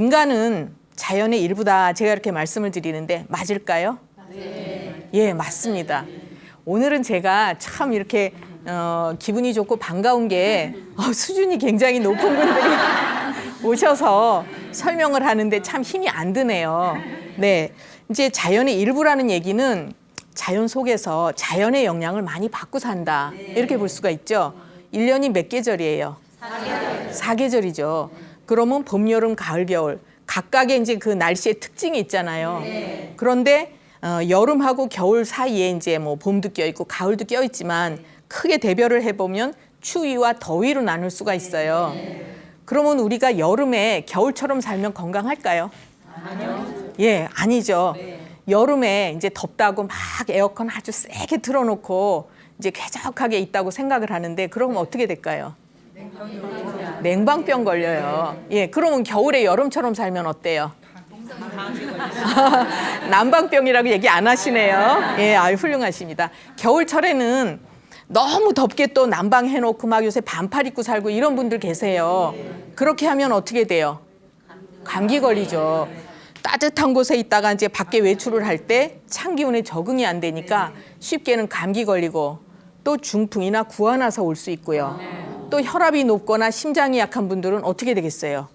인간은 자연의 일부다. 제가 이렇게 말씀을 드리는데 맞을까요? 예, 맞습니다. 오늘은 제가 참 이렇게 어, 기분이 좋고 반가운 게 어, 수준이 굉장히 높은 분들이 오셔서 설명을 하는데 참 힘이 안 드네요. 네. 이제 자연의 일부라는 얘기는 자연 속에서 자연의 영향을 많이 받고 산다. 이렇게 볼 수가 있죠. 일년이몇 계절이에요? 사계절이죠. 그러면 봄, 여름, 가을, 겨울 각각의 이제 그 날씨의 특징이 있잖아요. 그런데 어, 여름하고 겨울 사이에 이제 뭐 봄도 껴 있고 가을도 껴 있지만 크게 대별을 해보면 추위와 더위로 나눌 수가 있어요. 그러면 우리가 여름에 겨울처럼 살면 건강할까요? 예, 아니죠. 여름에 이제 덥다고 막 에어컨 아주 세게 틀어놓고 이제 쾌적하게 있다고 생각을 하는데 그러면 어떻게 될까요? 냉방병 걸려요. 예, 그러면 겨울에 여름처럼 살면 어때요? 난방병이라고 얘기 안 하시네요. 예, 아유 훌륭하십니다. 겨울철에는 너무 덥게 또 난방 해놓고 막 요새 반팔 입고 살고 이런 분들 계세요. 그렇게 하면 어떻게 돼요? 감기 걸리죠. 따뜻한 곳에 있다가 이제 밖에 외출을 할 때 찬 기운에 적응이 안 되니까 쉽게는 감기 걸리고 또 중풍이나 구안와서 올 수 있고요. 또 혈압이 높거나 심장이 약한 분들은 어떻게 되겠어요?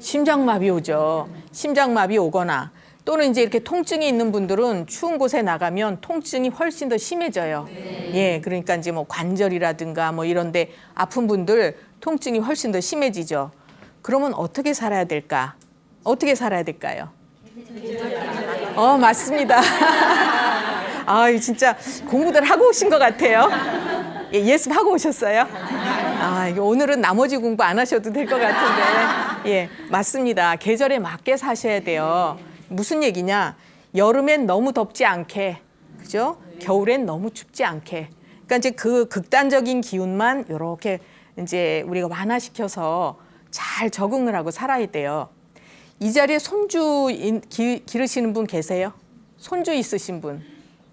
심장마비 오죠. 심장마비 오거나 또는 이제 이렇게 통증이 있는 분들은 추운 곳에 나가면 통증이 훨씬 더 심해져요. 예, 그러니까 이제 뭐 관절이라든가 뭐 이런데 아픈 분들 통증이 훨씬 더 심해지죠. 그러면 어떻게 살아야 될까? 어떻게 살아야 될까요? 어, 맞습니다. 아, 진짜 공부들 하고 오신 것 같아요. 예, 예습하고 오셨어요? 아, 이거 오늘은 나머지 공부 안 하셔도 될 것 같은데. 예, 맞습니다. 계절에 맞게 사셔야 돼요. 무슨 얘기냐? 여름엔 너무 덥지 않게, 그죠? 겨울엔 너무 춥지 않게. 그러니까 이제 그 극단적인 기운만 이렇게 이제 우리가 완화시켜서 잘 적응을 하고 살아야 돼요. 이 자리에 손주 인- 기, 기르시는 분 계세요? 손주 있으신 분?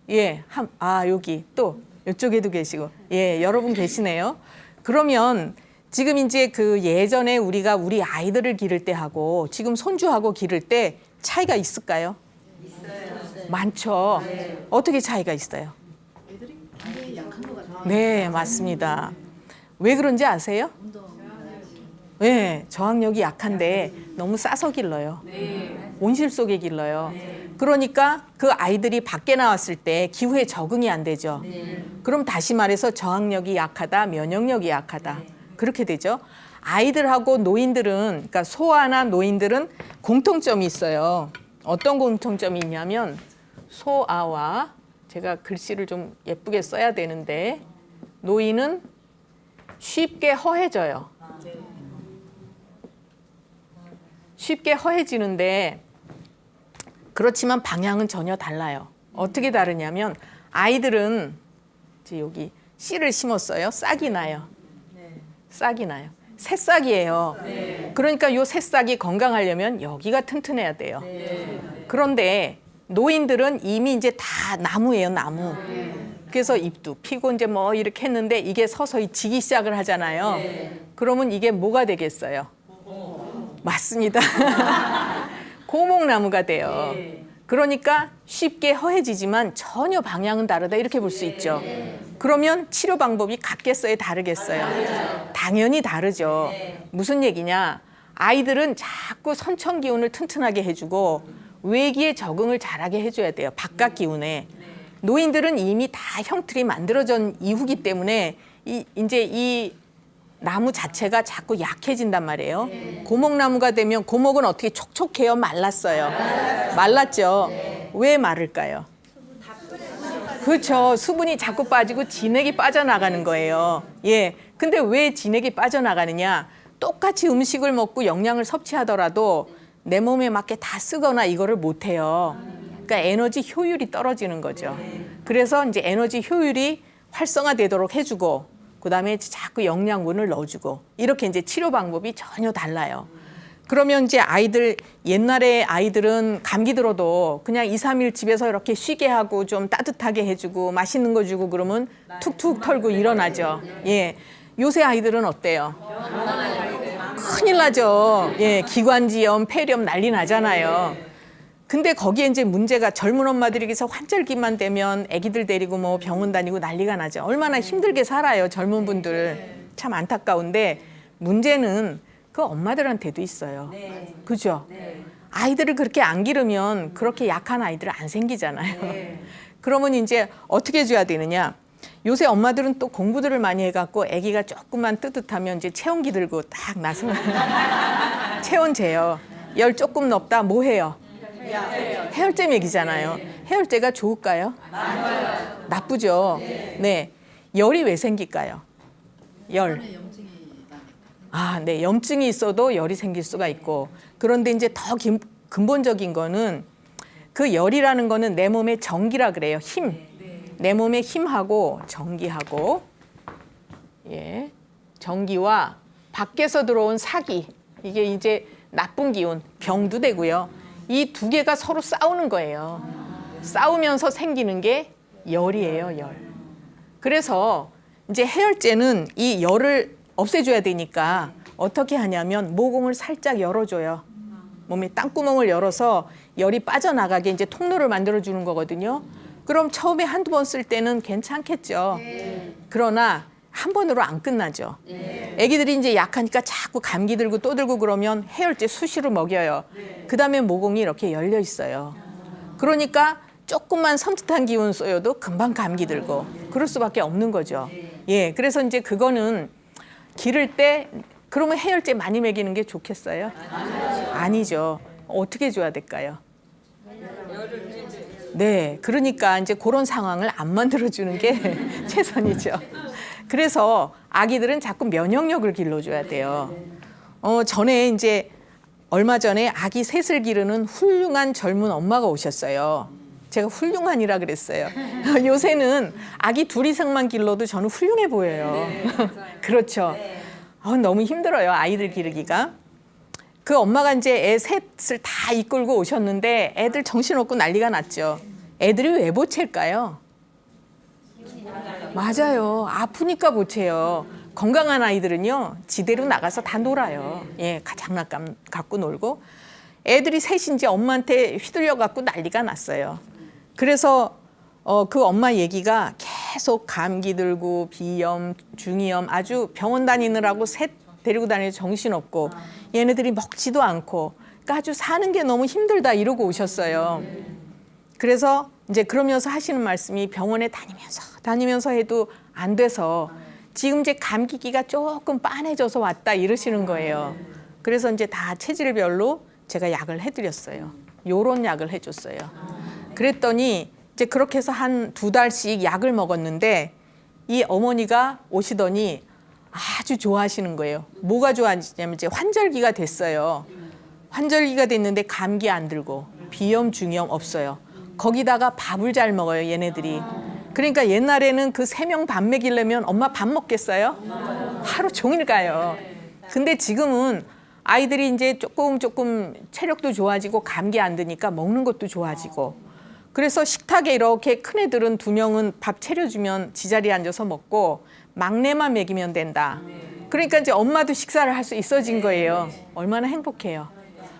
예, 한, 아, 여기 또 이쪽에도 계시고. 예, 여러분 계시네요. 그러면 지금 이제 그 예전에 우리가 우리 아이들을 기를 때 하고 지금 손주하고 기를 때 차이가 있을까요? 많죠. 어떻게 차이가 있어요? 네, 맞습니다. 왜 그런지 아세요? 네, 저항력이 약한데 너무 싸서 길러요. 온실 속에 길러요. 그러니까 그 아이들이 밖에 나왔을 때 기후에 적응이 안 되죠. 그럼 다시 말해서 저항력이 약하다, 면역력이 약하다. 그렇게 되죠. 아이들하고 노인들은, 그러니까 소아나 노인들은 공통점이 있어요. 어떤 공통점이 있냐면 소아와 제가 글씨를 좀 예쁘게 써야 되는데 노인은 쉽게 허해져요. 쉽게 허해지는데 그렇지만 방향은 전혀 달라요. 어떻게 다르냐면 아이들은 여기 씨를 심었어요. 싹이 나요. 싹이 나요. 새싹이에요. 그러니까 요 새싹이 건강하려면 여기가 튼튼해야 돼요. 그런데 노인들은 이미 이제 다 나무예요, 나무. 그래서 잎도 피고 이제 뭐 이렇게 했는데 이게 서서히 지기 시작을 하잖아요. 그러면 이게 뭐가 되겠어요? 맞습니다. 고목나무가 돼요. 그러니까 쉽게 허해지지만 전혀 방향은 다르다 이렇게 볼 수 있죠. 그러면 치료 방법이 같겠어요, 다르겠어요? 당연히 다르죠. 무슨 얘기냐? 아이들은 자꾸 선천 기운을 튼튼하게 해주고 외기에 적응을 잘하게 해줘야 돼요. 바깥 기운에. 노인들은 이미 다 형틀이 만들어진 이후기 때문에 이, 이제 이 나무 자체가 자꾸 약해진단 말이에요. 고목나무가 되면 고목은 어떻게 촉촉해요? 말랐어요. 말랐죠. 왜 마를까요? 그렇죠. 수분이 자꾸 빠지고 진액이 빠져나가는 거예요. 예. 근데 왜 진액이 빠져나가느냐? 똑같이 음식을 먹고 영양을 섭취하더라도 내 몸에 맞게 다 쓰거나 이거를 못 해요. 그러니까 에너지 효율이 떨어지는 거죠. 그래서 이제 에너지 효율이 활성화되도록 해주고 그다음에 자꾸 영양분을 넣어주고 이렇게 이제 치료 방법이 전혀 달라요. 그러면 이제 아이들 옛날에 아이들은 감기 들어도 그냥 2, 3일 집에서 이렇게 쉬게 하고 좀 따뜻하게 해주고 맛있는 거 주고 그러면 툭툭 털고 일어나죠. 예. 요새 아이들은 어때요? 큰일 나죠. 예, 기관지염, 폐렴 난리 나잖아요. 근데 거기에 이제 문제가 젊은 엄마들에게서 환절기만 되면 아기들 데리고 뭐 병원 다니고 난리가 나죠. 얼마나 힘들게 살아요, 젊은 분들. 참 안타까운데 문제는 그 엄마들한테도 있어요. 그죠? 아이들을 그렇게 안 기르면 그렇게 약한 아이들 안 생기잖아요. 그러면 이제 어떻게 해줘야 되느냐? 요새 엄마들은 또 공부들을 많이 해갖고 아기가 조금만 뜨뜻하면 이제 체온기 들고 딱 나서 체온 재요. 열 조금 높다 뭐 해요? 해열제 먹이잖아요. 해열제가 좋을까요? 나쁘죠. 네. 열이 왜 생길까요? 열. 아, 네. 염증이 있어도 열이 생길 수가 있고. 그런데 이제 더 긴- 근본적인 거는 그 열이라는 거는 내 몸의 전기라 그래요. 힘. 내 몸의 힘하고 전기하고 예. 전기와 밖에서 들어온 사기. 이게 이제 나쁜 기운, 병도 되고요. 이 두 개가 서로 싸우는 거예요. 싸우면서 생기는 게 열이에요, 열. 그래서 이제 해열제는 이 열을 없애줘야 되니까 어떻게 하냐면 모공을 살짝 열어줘요. 몸에 땅구멍을 열어서 열이 빠져나가게 이제 통로를 만들어 주는 거거든요. 그럼 처음에 한두 번 쓸 때는 괜찮겠죠. 그러나 한 번으로 안 끝나죠. 아기들이 이제 약하니까 자꾸 감기 들고 또 들고 그러면 해열제 수시로 먹여요. 그다음에 모공이 이렇게 열려 있어요. 그러니까 조금만 섬찟한 기운 쏘여도 금방 감기 들고 그럴 수밖에 없는 거죠. 예, 그래서 이제 그거는 기를 때 그러면 해열제 많이 먹이는 게 좋겠어요? 아니죠. 어떻게 줘야 될까요? 네, 그러니까 이제 그런 상황을 안 만들어 주는 게 최선이죠. 그래서 아기들은 자꾸 면역력을 길러줘야 돼요. 어, 전에 이제 얼마 전에 아기 셋을 기르는 훌륭한 젊은 엄마가 오셨어요. 제가 훌륭한이라 그랬어요. 요새는 아기 둘 이상만 길러도 저는 훌륭해 보여요. 그렇죠. 어, 너무 힘들어요. 아이들 기르기가. 그 엄마가 이제 애 셋을 다 이끌고 오셨는데 애들 정신없고 난리가 났죠. 애들이 왜 보채일까요? 맞아요. 아프니까 보채요. 건강한 아이들은요, 지대로 나가서 다 놀아요. 예, 가- 장난감 갖고 놀고. 애들이 셋인지 엄마한테 휘둘려 갖고 난리가 났어요. 그래서 어, 그 엄마 얘기가 계속 감기 들고 비염, 중이염 아주 병원 다니느라고 셋 데리고 다니는 정신없고 얘네들이 먹지도 않고 그러니까 아주 사는 게 너무 힘들다 이러고 오셨어요. 그래서 이제 그러면서 하시는 말씀이 병원에 다니면서 다니면서 해도 안 돼서 지금 이제 감기기가 조금 빤해져서 왔다 이러시는 거예요. 그래서 이제 다 체질별로 제가 약을 해드렸어요. 요런 약을 해줬어요. 그랬더니 이제 그렇게 해서 한 두 달씩 약을 먹었는데 이 어머니가 오시더니 아주 좋아하시는 거예요. 뭐가 좋아하시냐면 이제 환절기가 됐어요. 환절기가 됐는데 감기 안 들고 비염 중염 없어요. 거기다가 밥을 잘 먹어요 얘네들이. 그러니까 옛날에는 그 세 명 밥 먹이려면 엄마 밥 먹겠어요? 하루 종일 가요. 근데 지금은 아이들이 이제 조금 조금 체력도 좋아지고 감기 안 드니까 먹는 것도 좋아지고 그래서 식탁에 이렇게 큰 애들은 두 명은 밥 차려주면 지자리에 앉아서 먹고 막내만 먹이면 된다. 그러니까 이제 엄마도 식사를 할 수 있어진 거예요. 얼마나 행복해요.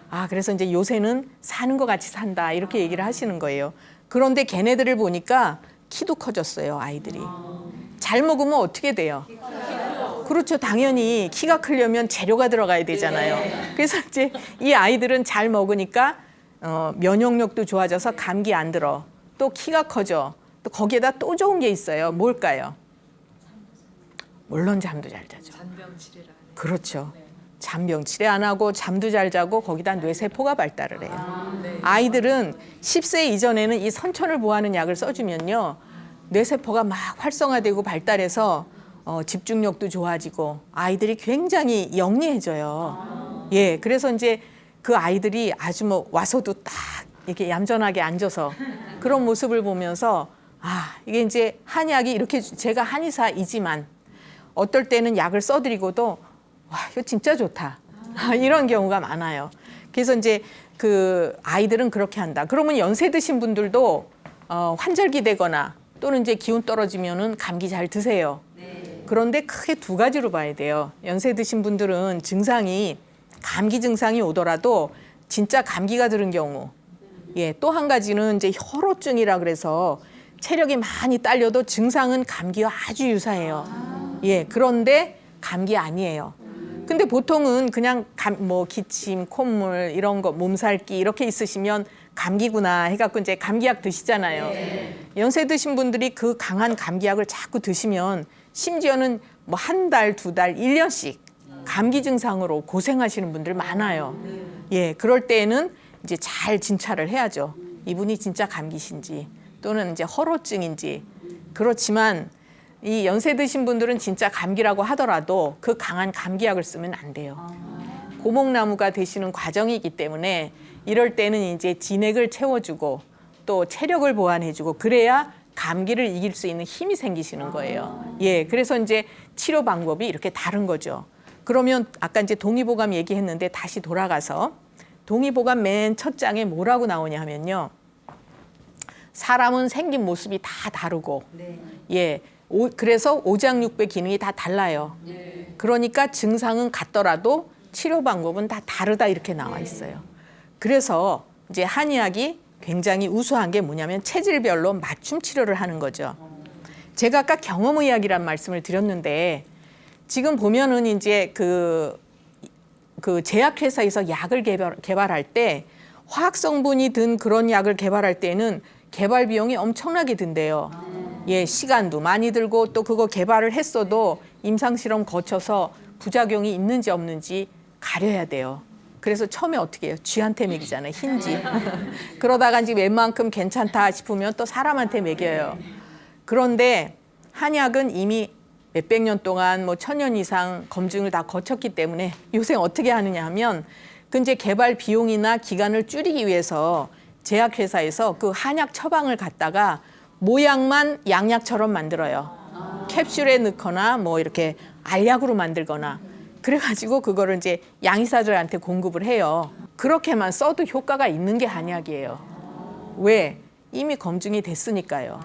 아, 그래서 이제 요새는 사는 것 같이 산다. 이렇게 얘기를 하시는 거예요. 그런데 걔네들을 보니까 키도 커졌어요, 아이들이. 잘 먹으면 어떻게 돼요? 그렇죠. 당연히 키가 크려면 재료가 들어가야 되잖아요. 그래서 이제 이 아이들은 잘 먹으니까 어, 면역력도 좋아져서 감기 안 들어. 또 키가 커져. 또 거기에다 또 좋은 게 있어요. 뭘까요? 물론 잠도 잘 자죠. 잔병 치레라. 그렇죠. 잔병 치레 안 하고 잠도 잘 자고 거기다 뇌세포가 발달을 해요. 네. 아이들은 10세 이전에는 이 선천을 보호하는 약을 써주면요. 뇌세포가 막 활성화되고 발달해서 어, 집중력도 좋아지고 아이들이 굉장히 영리해져요. 예, 그래서 이제 그 아이들이 아주 뭐 와서도 딱 이렇게 얌전하게 앉아서 그런 모습을 보면서 아, 이게 이제 한약이 이렇게 제가 한의사이지만 어떨 때는 약을 써드리고도 와 이거 진짜 좋다 이런 경우가 많아요. 그래서 이제 그 아이들은 그렇게 한다. 그러면 연세 드신 분들도 어, 환절기 되거나 또는 이제 기운 떨어지면은 감기 잘 드세요. 그런데 크게 두 가지로 봐야 돼요. 연세 드신 분들은 증상이 감기 증상이 오더라도 진짜 감기가 들은 경우 예, 또 한 가지는 이제 혈호증이라 그래서 체력이 많이 딸려도 증상은 감기와 아주 유사해요. 예, 그런데 감기 아니에요. 근데 보통은 그냥 감, 뭐 기침, 콧물 이런 거 몸살기 이렇게 있으시면 감기구나 해갖고 이제 감기약 드시잖아요. 연세 드신 분들이 그 강한 감기약을 자꾸 드시면 심지어는 뭐 한 달, 두 달, 일 년씩 감기 증상으로 고생하시는 분들 많아요. 예, 그럴 때에는 이제 잘 진찰을 해야죠. 이분이 진짜 감기신지 또는 이제 허로증인지 그렇지만 이 연세 드신 분들은 진짜 감기라고 하더라도 그 강한 감기약을 쓰면 안 돼요. 고목나무가 되시는 과정이기 때문에 이럴 때는 이제 진액을 채워주고 또 체력을 보완해주고 그래야 감기를 이길 수 있는 힘이 생기시는 거예요. 예, 그래서 이제 치료 방법이 이렇게 다른 거죠. 그러면 아까 이제 동의보감 얘기했는데 다시 돌아가서 동의보감 맨 첫 장에 뭐라고 나오냐 하면요. 사람은 생긴 모습이 다 다르고 예. 오, 그래서 오장육부 기능이 다 달라요. 그러니까 증상은 같더라도 치료 방법은 다 다르다 이렇게 나와 있어요. 그래서 이제 한의학이 굉장히 우수한 게 뭐냐면 체질별로 맞춤 치료를 하는 거죠. 제가 아까 경험의학이란 말씀을 드렸는데 지금 보면은 이제 그, 그 제약회사에서 약을 개발, 개발할 때 화학 성분이 든 그런 약을 개발할 때는 개발 비용이 엄청나게 든대요. 예, 시간도 많이 들고 또 그거 개발을 했어도 임상 실험 거쳐서 부작용이 있는지 없는지 가려야 돼요. 그래서 처음에 어떻게 해요? 쥐한테 먹이잖아요. 흰쥐. 그러다가 이제 웬만큼 괜찮다 싶으면 또 사람한테 먹여요. 그런데 한약은 이미 몇백 년 동안 뭐 천년 이상 검증을 다 거쳤기 때문에 요새 어떻게 하느냐 하면 그 이제 개발 비용이나 기간을 줄이기 위해서 제약회사에서 그 한약 처방을 갖다가 모양만 양약처럼 만들어요. 캡슐에 넣거나 뭐 이렇게 알약으로 만들거나 그래가지고 그거를 이제 양의사들한테 공급을 해요. 그렇게만 써도 효과가 있는 게 한약이에요. 왜? 이미 검증이 됐으니까요.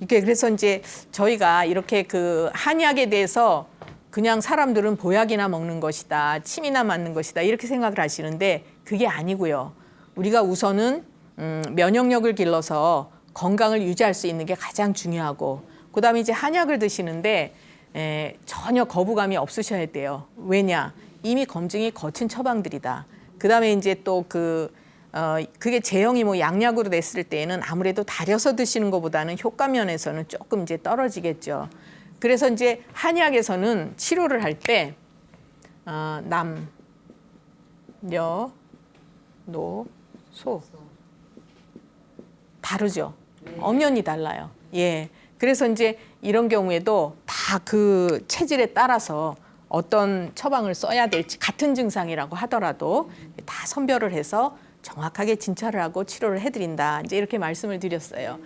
이게 그래서 이제 저희가 이렇게 그 한약에 대해서 그냥 사람들은 보약이나 먹는 것이다, 침이나 맞는 것이다 이렇게 생각을 하시는데 그게 아니고요. 우리가 우선은 음, 면역력을 길러서 건강을 유지할 수 있는 게 가장 중요하고 그다음에 이제 한약을 드시는데 에, 전혀 거부감이 없으셔야 돼요. 왜냐? 이미 검증이 거친 처방들이다. 그다음에 이제 또그 어, 그게 제형이 뭐 양약으로 냈을 때에는 아무래도 달여서 드시는 것보다는 효과 면에서는 조금 이제 떨어지겠죠. 그래서 이제 한약에서는 치료를 할 때 어, 남, 여, 노, 소 다르죠. 엄연히 달라요. 예. 그래서 이제 이런 경우에도 다 그 체질에 따라서 어떤 처방을 써야 될지 같은 증상이라고 하더라도 다 선별을 해서 정확하게 진찰을 하고 치료를 해드린다. 이제 이렇게 말씀을 드렸어요.